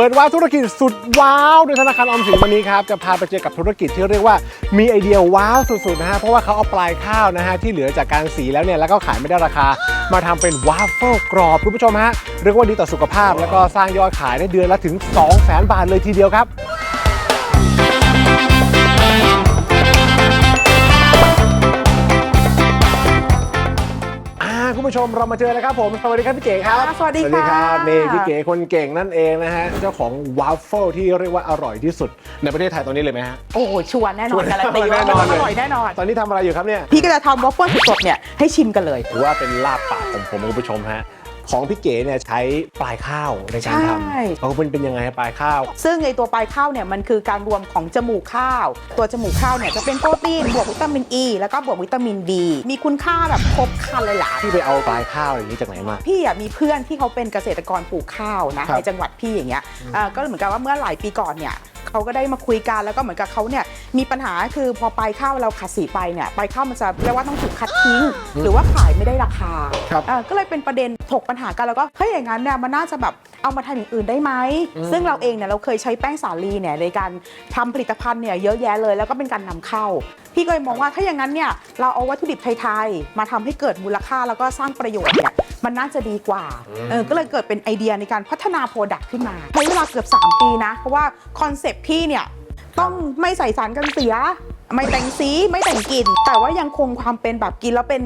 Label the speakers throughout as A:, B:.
A: เปิดว้าวธุรกิจสุดว้าวโดยธนาคารออมสินวันนี้ครับจะพาไปเจอกับธุรกิจที่เรียกว่ามีไอเดียว้าวสุดๆนะฮะเพราะว่าเขาเอาปลายข้าวนะฮะที่เหลือจากการสีแล้วเนี่ยแล้วก็ขายไม่ได้ราคา มาทำเป็นวาฟเฟิลกรอบคุณผู้ชมฮะเรียกว่าดีต่อสุขภาพแล้วก็สร้างยอดขายในเดือนละถึง 2 0 0 0 0 0 บาทเลยทีเดียวครับ ผู้ชมเรามาเจอแล้วครับผม สวัสดีครับพี่เก๋ครับ
B: สวัสดีค่ะ
A: ครับนี่พี่เก๋คนเก่งนั่นเองนะฮะ เจ้าของวาฟเฟิลที่เรียกว่าอร่อยที่สุดในประเทศไทยตอนนี้เลยไหมฮะ
B: โอ้โหชัวร์แน่น
A: ชั
B: อ
A: วร์
B: นการันตี
A: แน่
B: ว่าน
A: อนเลย
B: อร่อยแน่นอน
A: ตอนนี้ทำอะไรอยู่ครับเนี่ย
B: พี่ก็จะทำวอฟเฟิลสดๆเนี่ยให้ชิมกันเลย
A: ถือว่าเป็นลาบปากของผมคุณผู้ชมฮะ ของพี่เก๋เนี่ยใช้ปลายข้าวในการท
B: ใช่ำ
A: เขาเป็นเป็นยังไงฮะปลายข้าว
B: ซึ่งไอตัวปลายข้าวเนี่ยมันคือการรวมของจมูกข้าว ตัวจมูกข้าวเนี่ยจะเป็นโปรตีนบวกวิตามินอ e, ีแล้วก็บวกวิตามิน B มีคุณค่าแบบครบครันเลยล่ะ
A: ที่ไปเอาปลายข้าวอย่างนี้จากไหนมา
B: พี่อะมีเพื่อนที่เขาเป็นเกษตรกรปลูกข้าวนะครับ ในจังหวัดพี่อย่างเงี้ยอ่าก็เหมือนกับว่าเมื่อหลายปีก่อนเนี่ยเขาก็ได้มาคุยกันแล้วก็เหมือนกับเขาเนี่ย มีปัญหาคือพอปลายข้าวเราขัดสีไปเนี่ยปลายข้าวมันจะเรียกว่าต้องถูกคัดทิ้ง หรือว่าขายไม่ได้ราคา
A: ครับ
B: อ่าก็เลยเป็นประเด็นถกปัญหากันแล้วก็เฮ้ยอย่างนั้นเนี่ยมันน่าจะแบบเอามาทำอย่างอื่นได้ไหมซึ่งเราเองเนี่ยเราเคยใช้แป้งสาลีเนี่ยในการทำผลิตภัณฑ์เนี่ยเยอะแยะเลย แล้วก็เป็นการนำเข้า พี่ก็เลยมองว่าถ้าอย่างนั้นเนี่ยเราเอาวัตถุดิบไทยๆมาทำให้เกิดมูลค่าแล้วก็สร้างประโยชน์เนี่ยมันน่าจะดีกว่าเออก็เลยเกิดเป็นไอเดียในการพัฒนาโปรดักต์ขึ้นมาใช้เวลาเกือบ 3 ปีนะ เพราะว่าคอนเซปต์พี่เนี่ย ต้องไม่ใส่สารกันเสีย ไม่แต่งสีไม่แต่งกลิ่น แต่ว่ายังคงความเป็นแบบกินแล้วเป็น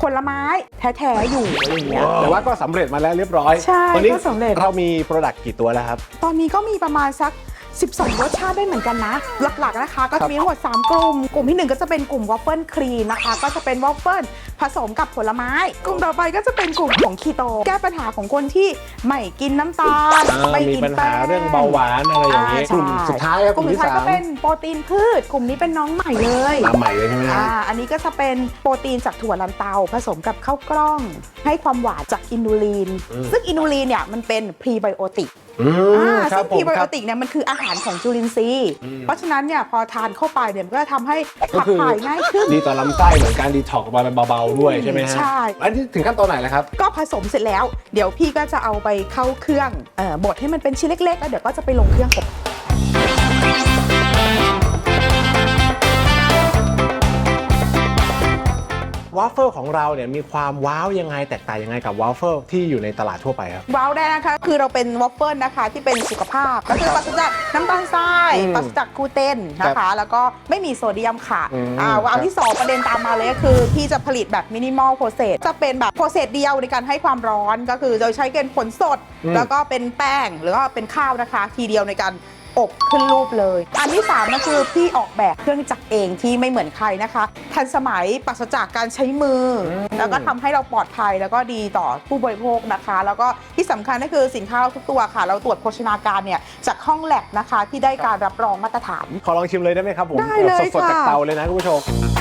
B: ผลไม้แท้ๆอยู่อะไรอย่างเงี้ย
A: แต่ว่าก็สำเร็จมาแล้วเรียบร้อย
B: ใช่
A: ตอนนี้
B: ก็สำเร็จ
A: เรามีโปรดักต์กี่ตัวแล้วครับ
B: ตอนนี้ก็มีประมาณสัก 12 รสชาติได้เหมือนกันนะ หลักๆนะคะ ก็จะมีทั้งหมด 3 กลุ่ม กลุ่มที่ 1 ก็จะเป็นกลุ่มวอฟเฟิลครีมนะคะ ก็จะเป็นวอฟเฟิลผสมกับผลไม้ กลุ่มต่อไปก็จะเป็นกลุ่มของคีโต แก้ปัญหาของคนที่ไม่กินน้ำตาล
A: อ่า
B: ไม่
A: มี
B: กิน
A: ปัญ
B: แป้
A: หางเรื่องเบาหวานอะไรอย่างนี้
B: อ่า ก
A: ลุ่ม
B: ใช่
A: สุดท้ายครับ
B: ก
A: ก
B: ลุ่
A: ลุ่
B: ม
A: ม
B: สุด
A: ที่
B: ท้าย
A: สา
B: ก็
A: ม
B: เป็นโปรตีนพืช กลุ่มนี้เป็นน้องใหม่เลย
A: มาใหม่เลยใช่ไหมฮะ
B: อ่าอันนี้ก็จะเป็นโปรตีนจากถั่วลันเตา ผสมกับข้าวกล้อง ให้ความหวานจากอินูลีนซึ่งอินูลีนเนี่ยมันเป็นพรีไบโอติก
A: อืม
B: อ่า
A: ครั
B: ซึ่
A: บ
B: ง
A: ผ
B: พรี
A: ม
B: ไบ
A: ค
B: โอ
A: รับ
B: ติกเนี่ยมันคืออาหารของจุลินทรีย์เพราะฉะนั้นเนี่ยพอทานเข้าไปเนี่ยมันก็จะทำให้
A: ก็
B: ขับ
A: คือ
B: ถ่ายง่ายขึ้น
A: ดีต่อลำไส้เหมือนการดีท็อกซ์มาเบาๆด้วยใช่ไหมฮะ
B: ใช่
A: อันนี้ถึงขั้นตอนไหนแล้วครับ
B: ก็ผสมเสร็จแล้ว เดี๋ยวพี่ก็จะเอาไปเข้าเครื่องเอ่อบดให้มันเป็นชิ้นเล็กๆ แล้วเดี๋ยวก็จะไปลงเครื่องอบ
A: วาฟเฟิลของเราเนี่ยมีความว้าวยังไงแตกต่างยังไงกับวาฟเฟิลที่อยู่ในตลาดทั่วไปครับ
B: ว้าวได้นะคะ คือเราเป็นวอฟเฟิลนะคะที่เป็นสุขภาพก็คือปราศจากน้ำตาลทราย
A: อืม
B: ปราศจากกลูเตนนะคะ แล้วก็ไม่มีโซเดียมค่ะ
A: อืม
B: อ่าว้าวที่ 2 ประเด็นตามมาเลยก็คือ พี่จะผลิตแบบมินิมอลโปรเซสจะเป็นแบบโปรเซสเดียวในการให้ความร้อนก็คือเราใช้เป็นผลสด
A: อืม
B: แล้วก็เป็นแป้งหรือว่าเป็นข้าวนะคะ ทีเดียวในการ อบขึ้นรูปเลย อันที่3ก็คือพี่ออกแบบเครื่องจักรเองที่ไม่เหมือนใครนะคะ ทันสมัยปราศจากการใช้มืออ
A: ม
B: แล้วก็ทำให้เราปลอดภัยแล้วก็ดีต่อผู้บริโภคนะคะ แล้วก็ที่สำคัญก็คือสินค้าเราทุกตัวค่ะ เราตรวจโภชนาการเนี่ยจากห้องแลบนะคะ ที่ได้การรับรองมาตรฐาน
A: ขอลองชิมเลยได้ไหมครับผม
B: ได้เลย
A: สดๆจาก
B: ค่ะ
A: เตาเลยนะคุณผู้ชม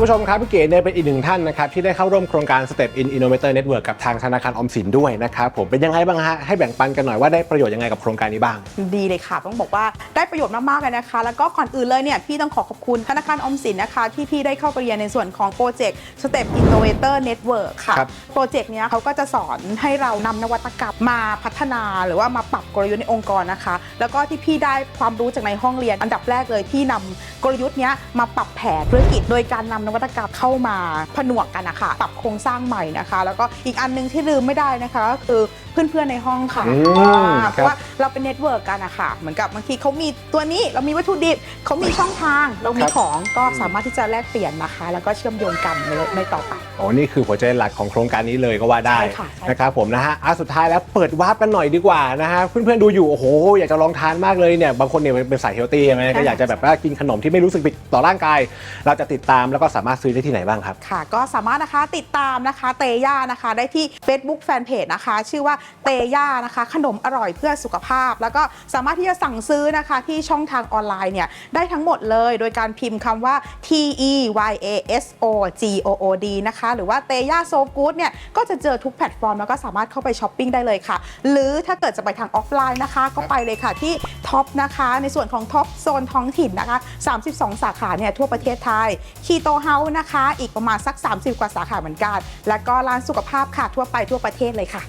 A: คุณผู้ชมครับพี่เก๋เนี่ยเป็นอีกหนึ่งท่านนะครับที่ได้เข้าร่วมโครงการ Step in Innovator Network กับทางธนาคารออมสินด้วยนะครับผมเป็นยังไงบ้างฮะให้แบ่งปันกันหน่อยว่าได้ประโยชน์ยังไงกับโครงการนี้บ้าง
B: ดีเลยค่ะ ต้องบอกว่าได้ประโยชน์มากๆเลยนะคะ แล้วก็ก่อนอื่นเลยเนี่ยพี่ต้องขอขอบคุณธนาคารออมสินนะคะ ที่พี่ได้เข้าไปเรียนในส่วนของโปรเจกต์ Step Innovator Network ค่ะ
A: ครับ
B: โปรเจกต์เนี้ยเขาก็จะสอนให้เรานำนวัตกรรมมาพัฒนาหรือว่ามาปรับกลยุทธ์ในองค์กรนะคะ แล้วก็ที่พี่ได้ความรู้จากในห้องเรียน อันดับแรกเลยพี่นำกลยุทธ์เนี้ยมาปรับแผนธุรกิจโดยการนำนวัตกรรมเข้ามาผนวกกันนะคะปรับโครงสร้างใหม่นะคะ แล้วก็อีกอันหนึงที่ลืมไม่ได้นะคะก็คือเพื่อนๆในห้องค่ะ
A: อืม
B: อ่าเพ
A: ครับ
B: ราะว่า เราเป็นเน็ตเวิร์กกันอะค่ะเหมือนกับบางทีเขามีตัวนี้เรามีวัตถุดิบเขามีช่องทาง เรามี
A: ครับ
B: ของก็สามารถที่จะแลกเปลี่ยนนะคะ แล้วก็เชื่อมโยงกันในในต่อไป
A: โอ้นี่คือหัวใจหลักของโครงการนี้เลยก็ว่าได้
B: ใช่ค่ะใช่ค่ะ
A: นะครับผมนะฮะอะสุดท้ายแล้วเปิดวาร์ปกันหน่อยดีกว่านะฮะเพื่อนๆดูอยู่โอ้โหอยากจะลองทานมากเลยเนี่ยบางคนเนี่ยเป็นสายเฮลตี้ใช่ไหมก็อยากจะแบบว่ากินขนมที่ไม่รู้สึกผิดต่อร่างกาย เราจะติดตามแล้วก็สามารถซื้อได้ที่ไหนบ้างครับ
B: ค่ะ ก็สามารถนะคะติดตามนะคะเตย่านะคะ ได้ที่ Facebook Fanpage นะคะ ชื่อว่าเตย่านะคะ ขนมอร่อยเพื่อสุขภาพ แล้วก็สามารถที่จะสั่งซื้อนะคะที่ช่องทางออนไลน์เนี่ยได้ทั้งหมดเลยโดยการพิมพ์คำว่า T E Y A S O G O O D นะคะ หรือว่าเตย่าโซกูดเนี่ยก็จะเจอทุกแพลตฟอร์ม แล้วก็สามารถเข้าไปช้อปปิ้งได้เลยค่ะ หรือถ้าเกิดจะไปทางออฟไลน์นะคะ ก็ไปเลยค่ะที่ท็อปนะคะ ในส่วนของท็อปโซนท้องถิ่นนะคะ 32 สาขาเนี่ยทั่วประเทศไทยคีโตเฮเฮาส์นะคะ อีกประมาณสัก 30 กว่าสาขาเหมือนกัน แล้วก็ร้านสุขภาพค่ะทั่วไปทั่วประเทศเลยค่ะ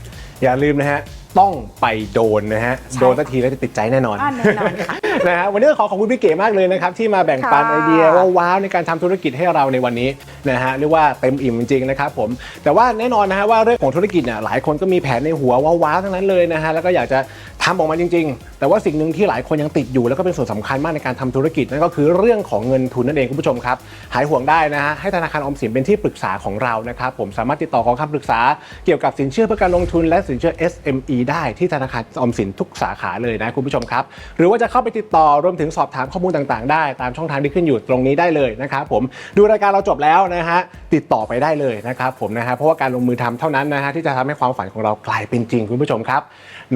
A: อย่าลืมนะฮะ ต้องไปโดนนะฮะ
B: ใช่
A: โดนสักทีแล้วจะติดใจแน่นอน
B: อ่าแน่นอนค่ะ
A: นะฮะวันนี้ต้องขอขอบคุณพี่เก๋มากเลยนะครับที่มาแบ่งปัน
B: ค่ะ
A: ไอเดียว่าว้าวในการทำธุรกิจให้เราในวันนี้ นะฮะเรียกว่าเต็มอิ่มจริงๆนะครับผมแต่ว่าแน่นอนนะฮะว่าเรื่องของธุรกิจเนี่ยหลายคนก็มีแผนในหัวว่าว้าวทั้งนั้นเลยนะฮะแล้วก็อยากจะทำออกมาจริง ๆ แต่ว่าสิ่งหนึ่งที่หลายคนยังติดอยู่แล้วก็เป็นส่วนสำคัญมากในการทำธุรกิจนั่นก็คือเรื่องของเงินทุนนั่นเองคุณผู้ชมครับหายห่วงได้นะฮะให้ธนาคารออมสินเป็นที่ปรึกษาของเรานะครับผมสามารถติดต่อขอคำปรึกษาเกี่ยวกับสินเชื่อเพื่อการลงทุนและสินเชื่อ SME ได้ที่ธนาคารออมสินทุกสาขาเลยนะคุณผู้ชมครับ หรือว่าจะเข้าไปติดต่อรวมถึงสอบถามข้อมูลต่างๆ ได้ตามช่องทางที่ขึ้นอยู่ตรงนี้ได้เลยนะครับผมดูรายการเราจบแล้วนะฮะติดต่อไปได้เลยนะครับผมนะฮะเพราะว่าการลงมือทำเท่านั้นนะฮะที่จะทำให้ความฝันของเรากลายเป็นจริงคุณผู้ชมครับ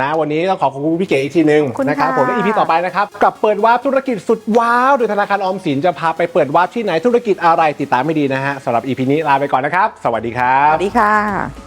A: นะวันนี้ต้องขอขอบคุณพี่เก๋อีกทีหนึ่ง
B: ขอบคุณ
A: นะครับ
B: ค่ะ
A: ผมและ EP ต่อไปนะครับกับเปิดวาร์ปธุรกิจสุดว้าวโดยธนาคารออมสินจะพาไปเปิดวาร์ปที่ไหนธุรกิจอะไรติดตามไม่ดีนะฮะสำหรับ EP นี้ลาไปก่อนนะครับ สวัสดีครั
B: ส
A: บ
B: วัสดีค่ะ